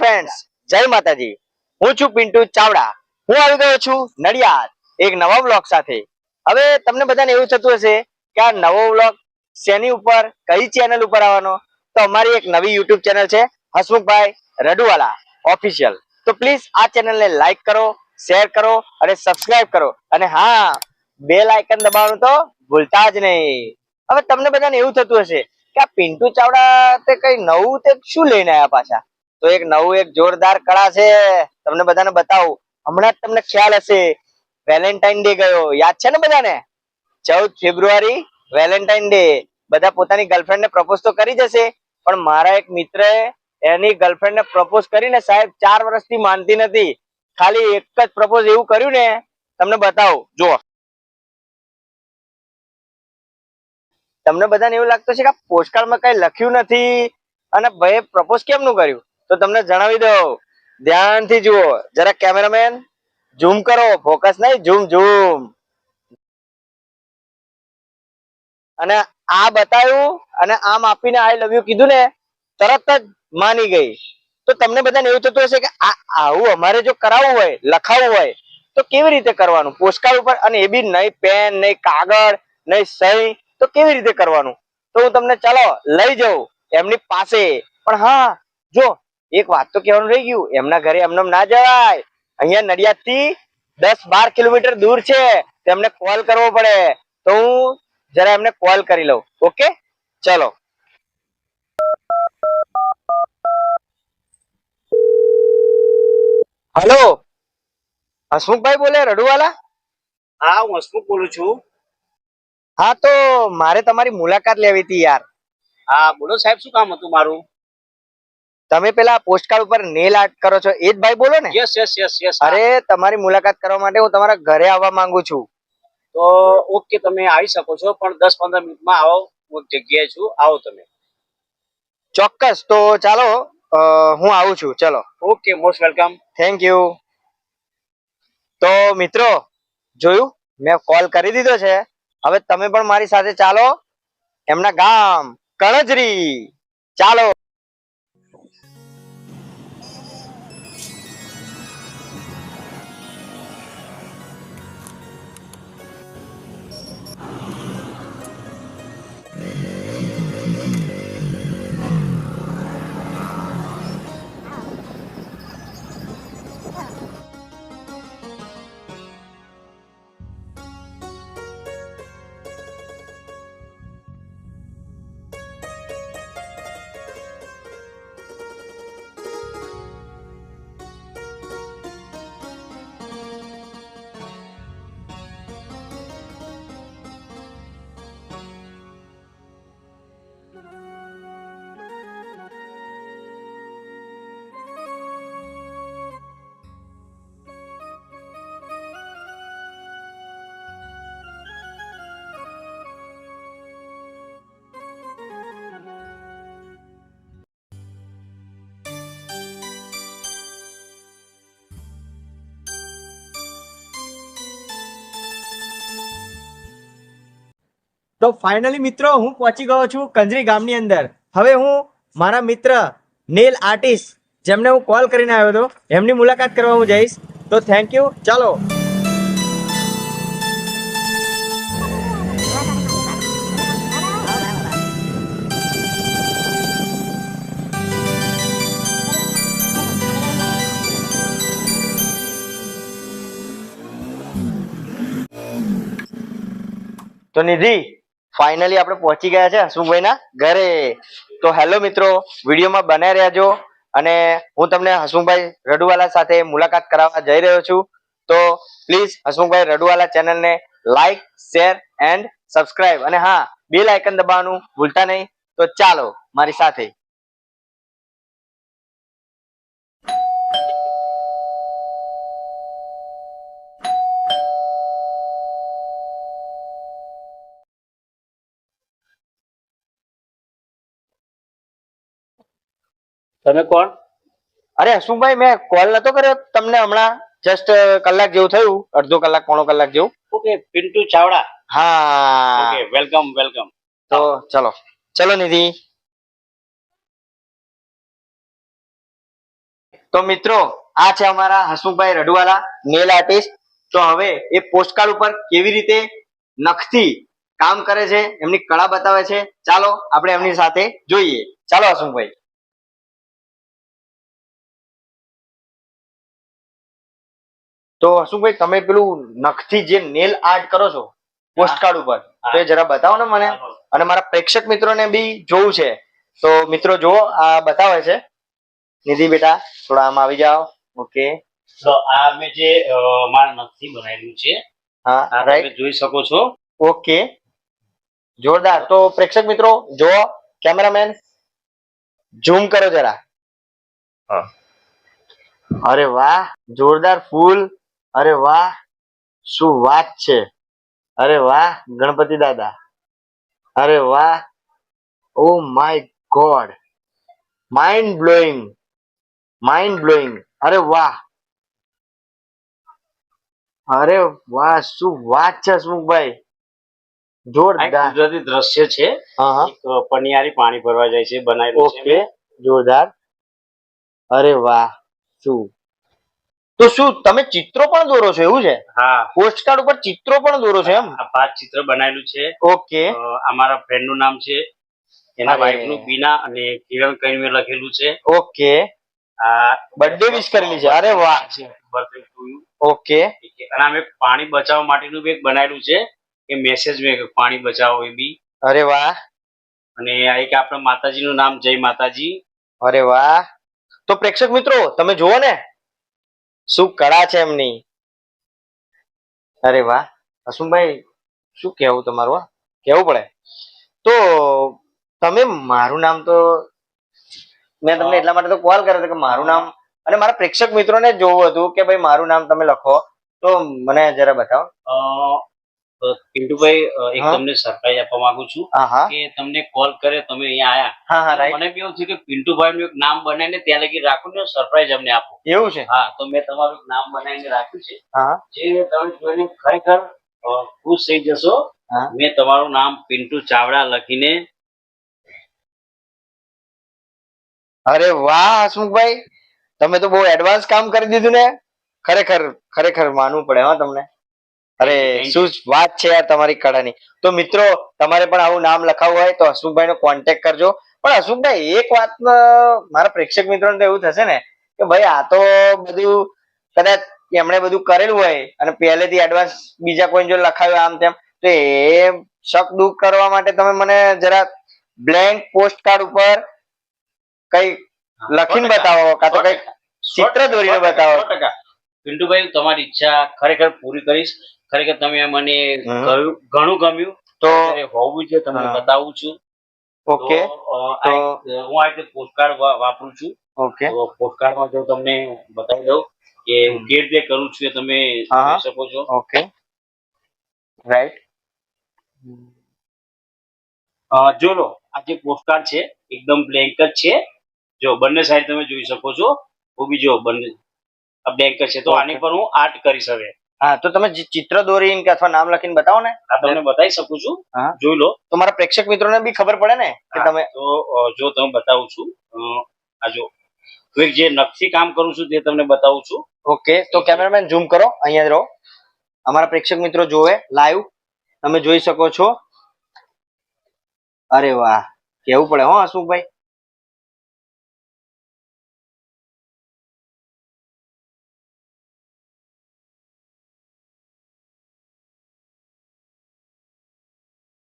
Friends જય માતાજી. હું છું પિન્ટુ ચાવડા. હું આવી ગયો છું નડિયાદ, એક નવા બ્લોગ સાથે. હવે તમને બધાને એવું થતું હશે કે આ નવો બ્લોગ શેની ઉપર, કઈ ચેનલ ઉપર આવવાનો? તો અમારી એક નવી યુટ્યુબ ચેનલ છે, હસમુખભાઈ રડુવાલા ઓફિશિયલ તો પ્લીઝ આ ચેનલને લાઈક કરો શેર કરો અને સબસ્ક્રાઇબ કરો. અને હા બેલ આઇકન દબાવવાનું તો ભૂલતા જ નહીં. હવે તમને બધાને એવું થતું હશે કે આ પિન્ટુ ચાવડા તે કઈ નવું તે શું લઈને આવ્યા પાછા? તો એક નવું એક જોરદાર કળા છે. તમને બધાને બતાવું. હમણાં જ તમને ખ્યાલ હશે. વેલેન્ટાઇન ડે ગયો. યાદ છે ને બધાને? ચૌદ ફેબ્રુઆરી, વેલેન્ટાઇન ડે. બધા પોતાની ગર્લફ્રેન્ડ ને પ્રપોઝ તો કરી જશે. પણ મારા એક મિત્રએ એની ગર્લફ્રેન્ડ ને પ્રપોઝ કરીને સાહેબ ચાર વર્ષથી માનતી નથી. ખાલી એક જ પ્રપોઝ એવું કર્યું ને. તમને બતાવું. જુઓ. તમને બધાને એવું લાગતું છે કે પોસ્ટકાર્ડમાં કઈ લખ્યું નથી. અને ભાઈ પ્રપોઝ કેમનું કર્યું? તો તમને જણાવી દઉં. ધ્યાનથી જુઓ. જરા કેમેરામેન, ઝૂમ કરો. ફોકસ નહીં, ઝૂમ ઝૂમ. અને આ બતાવ્યું અને આમ આપીને આઈ લવ યુ કીધું ને, તરત જ માની ગઈ. તો તમને બધાને એવું થતું હશે કે આ આવું અમારે જો કરાવવું હોય, લખાવવું હોય, તો કેવી રીતે કરવાનું? પોસ્ટકાર્ડ ઉપર અને એ બી નહીં પેન, નહીં કાગળ, નહીં સહી, તો કેવી રીતે કરવાનું? તો હું તમને ચાલો લઈ જાઉં એમની પાસે. પણ હા, જો એક વાત તો કહેવાનું રહી ગયું એમના ઘરે એમને ના જવાય. અહીંયા નડિયાદથી દસ બાર કિલોમીટર દૂર છે તેમને કોલ કરવો પડે. તો હું જરા એમને કોલ કરી લઉં. ઓકે ચલો. હલો હસમુખભાઈ બોલે રડુવાલા? હા હું હસમુખ બોલું છું. હા તો મારે તમારી મુલાકાત લેવી હતી યાર. હા બોલો સાહેબ શું કામ હતું મારું? તમે પેલા પોસ્ટકાર્ડ ઉપર નેલ આર્ટ કરો છો એ જ ભાઈ બોલો ને? યસ યસ યસ યસ અરે તમારી મુલાકાત કરવા માટે હું તમારા ઘરે આવવા માંગુ છું. તો ઓકે તમે આવી શકો છો પણ દસ પંદર મિનિટમાં આવો હું જગ્યાએ છું આવો તમે. ચોક્કસ તો ચાલો હું આવું છું ચલો. Okay most welcome thank you તો મિત્રો જોયું? મેં કોલ કરી દીધો છે. હવે તમે પણ મારી સાથે ચાલો. એમના ગામ કણજરી. ચાલો. તો ફાઇનલી મિત્રો, હું પહોંચી ગયો છું કંજરી ગામની અંદર. હવે હું મારા મિત્ર નેલ આર્ટિસ્ટ, જેમને હું કોલ કરીને આવ્યો હતો, એમની મુલાકાત કરવા હું જઈશ. તો થેન્ક યુ ચાલો. તો નિધિ ફાઇનલી આપણે પહોંચી ગયા છે હસમુખભાઈના ઘરે. તો હેલો મિત્રો, વિડીયોમાં બનાવી રહેજો અને હું તમને હસમુખભાઈ રડુવાલા સાથે મુલાકાત કરાવવા જઈ રહ્યો છું. તો પ્લીઝ હસમુખભાઈ રડુવાલા ચેનલને લાઈક શેર એન્ડ સબસ્ક્રાઇબ અને હા બેલ આઇકન દબાવવાનું ભૂલતા નહીં. તો ચાલો, મારી સાથે તમે કોણ? અરે હસુભાઈ મેં કોલ નતો કર્યો. તમને હમણાં જસ્ટ કલાક જેવું થયું. અડધો કલાક પોણો કલાક જેવું. ઓકે પિન્ટુ ચાવડા. હા. ઓકે વેલકમ વેલકમ તો ચલો. ચલો નિધિ. તો મિત્રો આ છે અમારા હસમુખભાઈ રડવાલા નેલ આર્ટિસ્ટ તો હવે એ પોસ્ટકાર્ડ ઉપર કેવી રીતે નખથી કામ કરે છે એમની કળા બતાવે છે. ચાલો આપણે એમની સાથે જોઈએ. ચાલો હસમુખભાઈ. તો હસુભાઈ તમે પેલું નખથી જે નેલ આર્ટ કરો છો પોસ્ટકાર્ડ ઉપર તો એ જરા બતાવો ને મને. અને મારા પ્રેક્ષક મિત્રોને બી જોવું છે. તો મિત્રો જુઓ આ બતાવે છે. નિધિ બેટા થોડા આમ આવી જાઓ. ઓકે તો આ મેં જે મારા નખથી બનાવેલું છે હા આ રાઈટ જોઈ શકો છો. ઓકે જોરદાર. તો પ્રેક્ષક મિત્રો જુઓ કેમેરામેન ઝૂમ કરો જરા. હા. અરે વાહ જોરદાર ફૂલ. અરે વાહ શું વાત છે? અરે વાહ ગણપતિ દાદા. અરે વાહ ઓ my god mind blowing mind blowing અરે વાહ. અરે વાહ શું વાત છે હસમુખભાઈ? જોરદાર. કુદરતી દ્રશ્ય છે. પનિયારી પાણી ભરવા જાય છે બનાવેલું છે. ઓકે જોરદાર. અરે વાહ શું તો શું તમે ચિત્રો પણ દોરો છો? એવું છે? હા. પોસ્ટકાર્ડ ઉપર ચિત્રો પણ દોરો છો એમ? આ પાંચ ચિત્ર બનાવેલું છે. ઓકે. અમારા ફ્રેન્ડનું નામ છે. એના વાઈફનું બીના અને કિરણ કઈ લખેલું છે. ઓકે. આ Birthday wish કરેલી છે. અરે વાહ. Birthday okay. અને અમે પાણી બચાવવા માટેનું બી એક બનાવેલું છે. એ મેસેજ મેં પાણી બચાવો એ બી. અરે વાહ. અને આ એક આપણા માતાજીનું નામ જય માતાજી. અરે વાહ. તો પ્રેક્ષક મિત્રો તમે જુઓ ને. શું કળા છે એમની? અરે વાહ હસુમભાઈ શું કેવું તમારું કેવું પડે. તો તમે મારું નામ તો મેં તમને એટલા માટે તો કોલ કર્યો હતો કે મારું નામ અને મારા પ્રેક્ષક મિત્રોને જોવું હતું કે ભાઈ મારું નામ તમે લખો. તો મને જરા બતાવો. પિન્ટુભાઈ એક તમને સરપ્રાઈઝ આપવા માંગુ છું કે તમને કોલ કરે તમે અહીંયા આયા. મને બી એવું થયું કે પિન્ટુભાઈ નું એક નામ બનાવીને ત્યાં લગી રાખો ને સરપ્રાઈઝ અમને આપો. એવું છે? હા તો મેં તમારું નામ બનાવીને રાખ્યું છે. જે તમે જોઈને ખરેખર ખુશ થઈ જશો મેં તમારું નામ પિન્ટુ ચાવડા લખીને અરે વાહ હસમુખભાઈ. તમે તો બહુ એડવાન્સ કામ કરી દીધું ને. ખરેખર ખરેખર માનવું પડે હા તમને. અરે શું વાત છે યાર તમારી કળાની. તો મિત્રો તમારે પણ આવું નામ લખાવું હોય તો હસમુખભાઈ નો કોન્ટેક કરજો. પણ હસમુખભાઈ એક વાત મારા પ્રેક્ષક મિત્રોને તો એવું થશે ને કે ભાઈ આ તો બધું કદાચ એમણે બધું કરેલું હોય અને પહેલેથી એડવાન્સ બીજા કોઈ જો લખાવ્યું આમ તેમ તો એ શક દૂર કરવા માટે તમે મને જરા બ્લેન્ક પોસ્ટ કાર્ડ ઉપર કઈ લખીને બતાવો કાં તો કંઈક ચિત્ર દોરીને બતાવો. પિન્ટુભાઈ તમારી ઈચ્છા ખરેખર પૂરી કરીશ. ખરેખર તમે મને ઘણું ગમ્યું. તો હોવું છે તમને બતાવું છું. ઓકે. હું આ રીતે પોસ્ટકાર્ડ વાપરું છું. ઓકે. પોસ્ટકાર્ડમાં જો તમને બતાવી દઉં કે હું કેવી રીતે કરું છું એ તમે. જોઈ શકો છો. ઓકે. રાઈટ. જો લો આ જે પોસ્ટકાર્ડ છે એકદમ બ્લેન્ક જ છે. જો બંને સાઈડ તમે જોઈ શકો છો. હું બી જો બંને આ બ્લેન્ક છે. તો આની પર હું આર્ટ કરી હવે. હા તો તમે જે ચિત્ર દોરીને કે અથવા નામ લખીને બતાવો ને. આ તમને બતાવી શકું છું. જોઈ લો. તો મારા પ્રેક્ષક મિત્રોને બી ખબર પડે ને કે તમે તો જો તમે બતાવું છું આ જો એક જે નકશી કામ કરું છું તે તમને બતાવું છું. ઓકે તો કેમેરામેન ઝૂમ કરો અહીંયા રહો. અમારા પ્રેક્ષક મિત્રો જોવે લાઈવ. તમે જોઈ શકો છો. અરે વાહ કેવું પડે હો હસમુખભાઈ.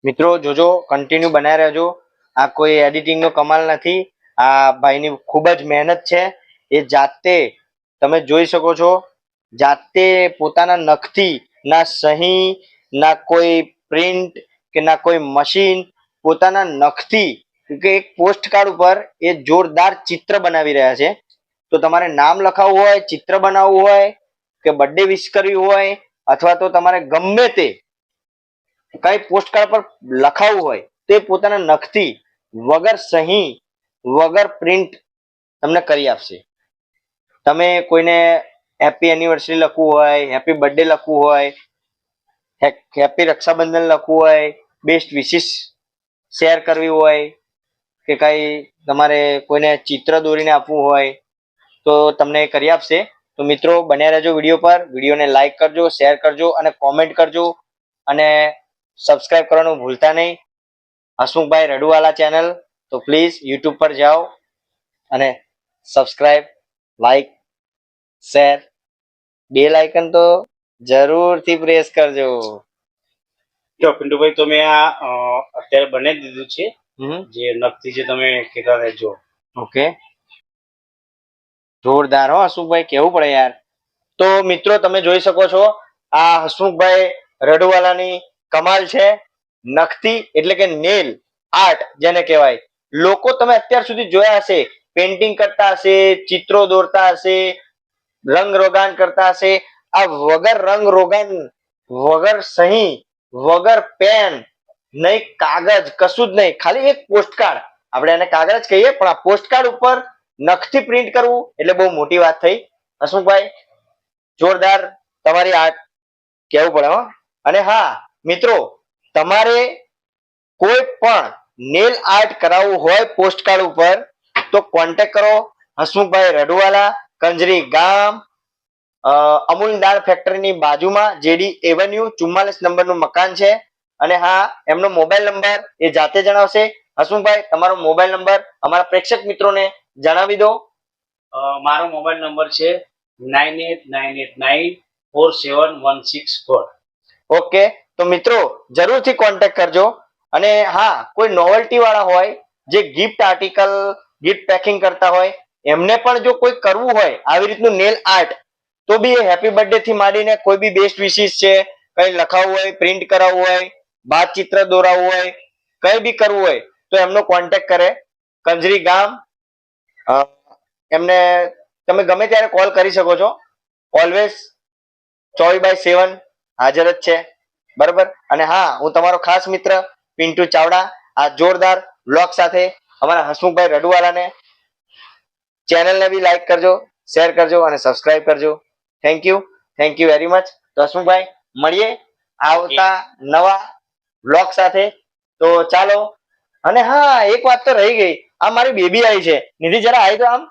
મિત્રો, જોજો કન્ટિન્યુ બનાવી રહેજો. આ કોઈ એડિટિંગનો કમાલ નથી. આ ભાઈની ખૂબ જ મહેનત છે. એ જાતે તમે જોઈ શકો છો, જાતે પોતાના નખથી ના સહી, ના કોઈ પ્રિન્ટ કે ના કોઈ મશીન પોતાના નખથી કે એક પોસ્ટ કાર્ડ ઉપર એ જોરદાર ચિત્ર બનાવી રહ્યા છે. તો તમારે નામ લખાવવું હોય, ચિત્ર બનાવવું હોય, કે બર્થડે વિશ કરવી હોય, અથવા તો તમારે ગમે તે કઈ પોસ્ટકાર્ડ પર લખાવવું હોય તે પોતાના નખથી વગર સહી, વગર પ્રિન્ટ તમને કરી આપશે. તમે કોઈને હેપી એનિવર્સરી લખવું હોય હેપી બર્થડે લખવું હોય હેપી રક્ષાબંધન લખવું હોય બેસ્ટ વિશિસ શેર કરવી હોય, કે કઈ તમારે કોઈને ચિત્ર દોરીને આપવું હોય, તો તમને કરી આપશે. તો મિત્રો, બન્યા રહેજો વીડિયો પર. વિડીયોને લાઈક કરજો શેર કરજો અને કોમેન્ટ કરજો. અને સબસ્ક્રાઇબ કરવાનું ભૂલતા નહીં. હસમુખભાઈ રડુવાલા ચેનલ તો પ્લીઝ યુટ્યુબ પર જાઓ અને સબસ્ક્રાઇબ લાઈક શેર બે લાઇકન તો જરૂરથી પ્રેસ કરજો. જો પિન્ટુભાઈ તો મેં આ અત્યારે બનાવી દીધું છે. જે નખથી જે તમે કહેતા રહેજો ઓકે જોરદાર હો હસમુખભાઈ કેવું પડે યાર. તો મિત્રો તમે જોઈ શકો છો આ હસમુખભાઈ રડુવાલાની કમાલ છે નખતી એટલે કે નેલ, આર્ટ જેને કહેવાય. લોકો તમે અત્યાર સુધી જોયા હશે પેઇન્ટિંગ કરતા હશે, ચિત્રો દોરતા હશે, રંગ રોગાન કરતા હશે, આ વગર રંગ રોગાન, વગર સહી, વગર પેન નહીં કાગજ, કશું જ નહીં, ખાલી એક પોસ્ટકાર્ડ આપણે એને કાગળ જ કહીએ, પણ આ પોસ્ટકાર્ડ ઉપર નખથી પ્રિન્ટ કરવું એટલે બહુ મોટી વાત થઈ. હસમુખભાઈ, જોરદાર તમારી આર્ટ કેવું પડે હો. અને હા મિત્રો તમારે કોઈ પણ નેલ આર્ટ કરાવવું હોય પોસ્ટકાર્ડ ઉપર તો કોન્ટેક્ટ કરો હસમુખભાઈ રડુવાલા કંજરી ગામ અમૂલ દાળ ફેક્ટરીની બાજુમાં જેડી એવન્યુ ચુમ્માલીસ નંબરનું મકાન છે. અને હા એમનો મોબાઈલ નંબર એ જાતે જણાવશે. હસમુખભાઈ તમારો મોબાઈલ નંબર અમારા પ્રેક્ષક મિત્રોને જણાવી દો. મારો મોબાઈલ નંબર છે nine eight nine eight nine four seven one six four okay. તો મિત્રો, જરૂરથી કોન્ટેક્ટ કરજો. અને હા, કોઈ નોવેલ્ટી વાળા હોય, જે ગિફ્ટ આર્ટિકલ ગિફ્ટ પેકિંગ કરતા હોય, એમને પણ જો કોઈ કરવું હોય, આવી રીતનું નેલ આર્ટ તો બી એ હેપી બર્થડે થી માંડીને કોઈ બી બેસ્ટ વિશીસ છે, કઈ લખાવવું હોય પ્રિન્ટ કરાવવું હોય બાદ ચિત્ર દોરાવવું હોય, કઈ બી કરવું હોય, તો એમનો કોન્ટેક્ટ કરે. કંજરી ગામ એમને તમે ગમે ત્યારે કોલ કરી શકો છો. ઓલવેઝ ચોવીસ બાય સેવન, હાજર જ છે. બરાબર? અને હા, હું તમારો ખાસ મિત્ર, પિન્ટુ ચાવડા, આ જોરદાર બ્લોગ સાથે અમારા હસમુખભાઈ રડુવાલાને ચેનલને બી લાઈક કરજો શેર કરજો અને સબસ્ક્રાઇબ કરજો. Thank you thank you very much તો હસમુખભાઈ, મળીએ આવતા નવા બ્લોગ સાથે. તો ચાલો, અને હા, એક વાત તો રહી ગઈ. આ મારી બેબી આવી છે. નિધિ, જરા આવી તો આમ?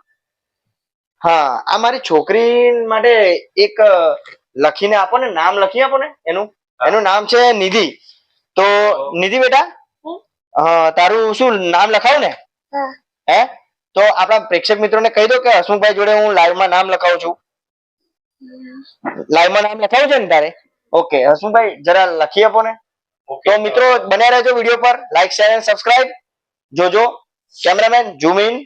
હા, આ મારી છોકરી માટે એક લખીને આપો ને, નામ લખી આપો ને એનું. એનું નામ છે નિધિ. તો નિધિ બેટા? હા? તારું શું નામ લખાવું ને? હે. તો આપણા પ્રેક્ષક મિત્રોને કહી દો કે હસમુખભાઈ જોડે હું લાઈવમાં નામ લખાવું છું. લાઈવમાં નામ લખાવું છે ને તારે? ઓકે હસમુખભાઈ જરા લખી આપો ને. તો મિત્રો બન્યા રહેજો વીડિયો પર. લાઈક શેર અને સબસ્ક્રાઇબ જોજો. Cameraman zoom in.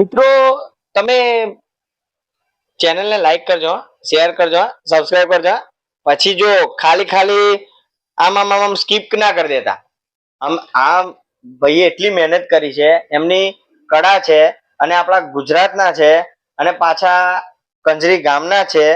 મિત્રો, તમે ચેનલને લાઈક કરજો શેર કરજો સબસ્ક્રાઇબ કરજો. પછી જો ખાલી ખાલી આમ આમ આમ સ્કીપ ના કરી દેતા. આમ આમ ભાઈએ એટલી મહેનત કરી છે, એમની કળા છે અને આપણા ગુજરાતના છે અને પાછા કંજરી ગામના છે,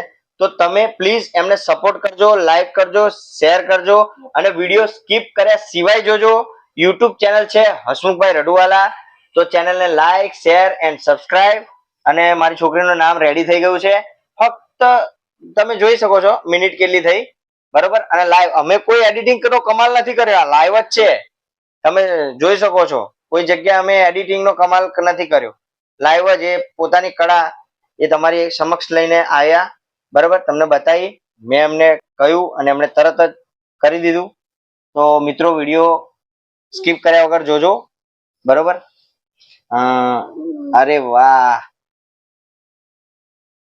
તો તમે પ્લીઝ એમને સપોર્ટ કરજો લાઈક કરજો શેર કરજો અને વીડિયો સ્કીપ કર્યા સિવાય જોજો. યુટ્યુબ ચેનલ છે હસમુખભાઈ રડુવાલા. તો ચેનલને લાઈક, શેર એન્ડ સબસ્ક્રાઇબ. અને મારી છોકરીનું નામ રેડી થઈ ગયું છે. ફક્ત તમે જોઈ શકો છો, મિનિટ કેટલી થઈ. બરોબર? અને લાઈવ, અમે કોઈ એડિટિંગ નો કમાલ નથી કર્યો. લાઈવ જ છે. તમે જોઈ શકો છો. કોઈ જગ્યા અમે એડિટિંગનો કમાલ નથી કર્યો. લાઈવ જ એ પોતાની કળા એ તમારી સમક્ષ લઈને આવ્યા બરોબર? તમને બતાવી. મેં એમને કહ્યું અને એમણે તરત જ કરી દીધું. તો મિત્રો, વીડિયો સ્કીપ કર્યા વગર જોજો. બરોબર? અરે વાહ.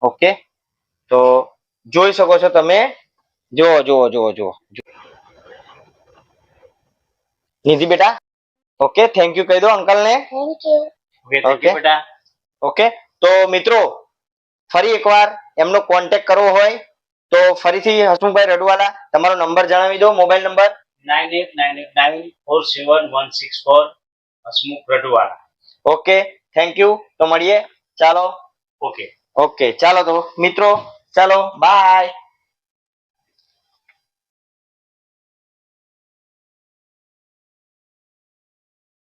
ઓકે તો જોઈ શકો છો તમે. જુઓ જુઓ જુઓ જુઓ. નિધિ બેટા. ઓકે થેન્ક યુ કહી દો અંકલ ને ઓકે. બેટા. ઓકે તો મિત્રો ફરી એકવાર એમનો કોન્ટેક્ટ કરવો હોય તો ફરીથી હસમુખભાઈ રડવાલા તમારો નંબર જણાવી દો mobile number. Nine eight nine eight nine four seven one six four Hasmukh Ratwala okay thank you તો મળીએ. ચાલો. ઓકે ઓકે ચાલો તો મિત્રો ચાલો બાય